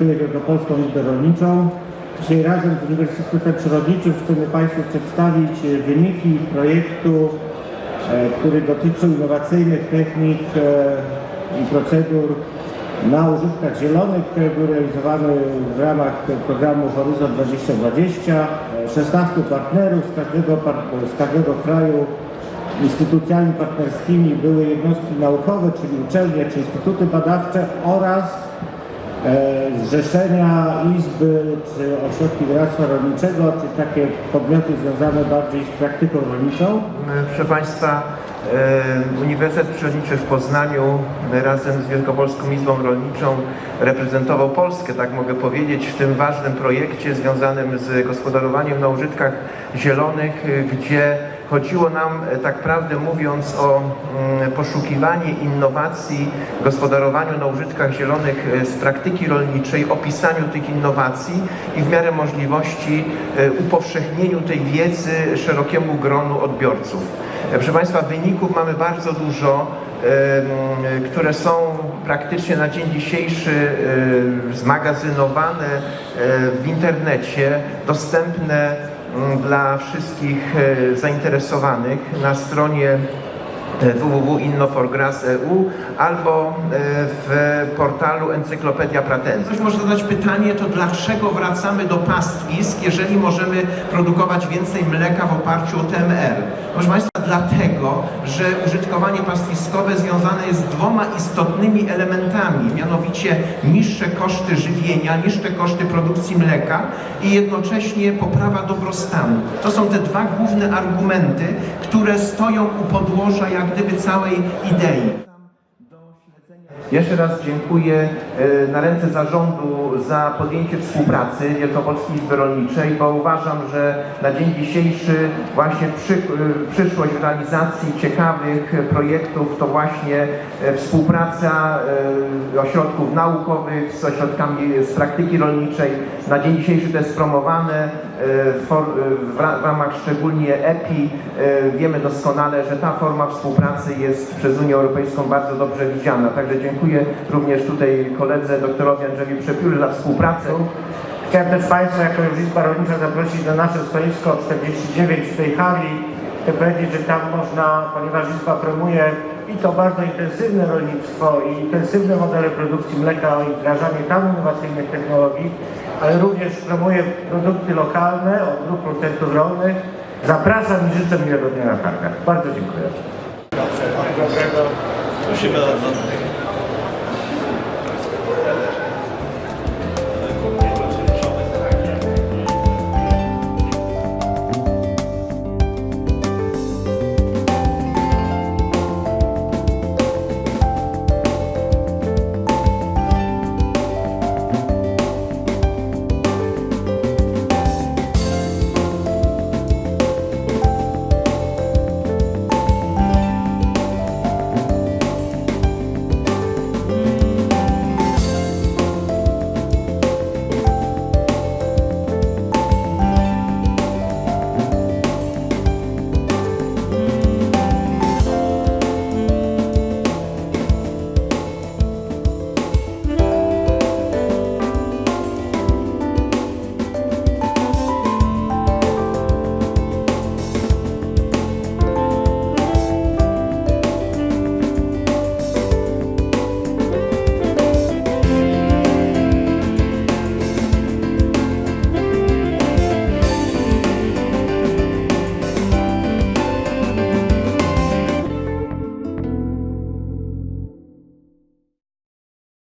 reprezentuję Wielkopolską Izbę Rolniczą. Dzisiaj razem z Uniwersytetem Przyrodniczym chcemy Państwu przedstawić e, wyniki projektu, e, który dotyczy innowacyjnych technik e, i procedur na użytkach zielonych, które były realizowane w ramach programu Horyzont 2020. 16 partnerów z każdego, z każdego kraju instytucjami partnerskimi były jednostki naukowe, czyli uczelnie czy instytuty badawcze oraz zrzeszenia, izby czy ośrodki doradztwa rolniczego, czy takie podmioty związane bardziej z praktyką rolniczą. Proszę Państwa, e, Uniwersytet Przyrodniczy w Poznaniu e, razem z Wielkopolską Izbą Rolniczą reprezentował Polskę, tak mogę powiedzieć, w tym ważnym projekcie związanym z gospodarowaniem na użytkach zielonych, e, gdzie chodziło nam, e, tak prawdę mówiąc, o mm, poszukiwanie innowacji, gospodarowaniu na użytkach zielonych e, z praktyki rolniczej, opisaniu tych innowacji i w miarę możliwości e, upowszechnieniu tej wiedzy szerokiemu gronu odbiorców. Proszę Państwa, wyników mamy bardzo dużo, em, które są praktycznie na dzień dzisiejszy zmagazynowane w internecie, dostępne mm, dla wszystkich e, zainteresowanych na stronie e, www.inno4grass.eu albo e, w portalu Encyklopedia Pratensis. Ktoś może zadać pytanie, to dlaczego wracamy do pastwisk, jeżeli możemy produkować więcej mleka w oparciu o TMR? Proszę Państwa, dlatego, że użytkowanie pastwiskowe związane jest z dwoma istotnymi elementami, mianowicie niższe koszty żywienia, niższe koszty produkcji mleka i jednocześnie poprawa dobrostanu. To są te dwa główne argumenty, które stoją u podłoża jak gdyby całej idei. Jeszcze raz dziękuję e, na ręce zarządu za podjęcie współpracy Wielkopolskiej Izby Rolniczej, bo uważam, że na dzień dzisiejszy właśnie przy, e, przyszłość realizacji ciekawych projektów to właśnie e, współpraca ośrodków naukowych z ośrodkami z praktyki rolniczej. Na dzień dzisiejszy to jest promowane w, ramach szczególnie EPI. Wiemy doskonale, że ta forma współpracy jest przez Unię Europejską bardzo dobrze widziana. Także dziękuję również tutaj koledze doktorowi Andrzejowi Przepióry za współpracę. Chciałem też Państwa jako Izba Rolnicza zaprosić na nasze stoisko 49 w tej hali. Chcę powiedzieć, że tam można, ponieważ Izba promuje i to bardzo intensywne rolnictwo i intensywne modele produkcji mleka i wdrażanie tam innowacyjnych technologii, ale również promuje produkty lokalne od grup producentów rolnych. Zapraszam i życzę miłego dnia na targach. Bardzo dziękuję. Prosimy o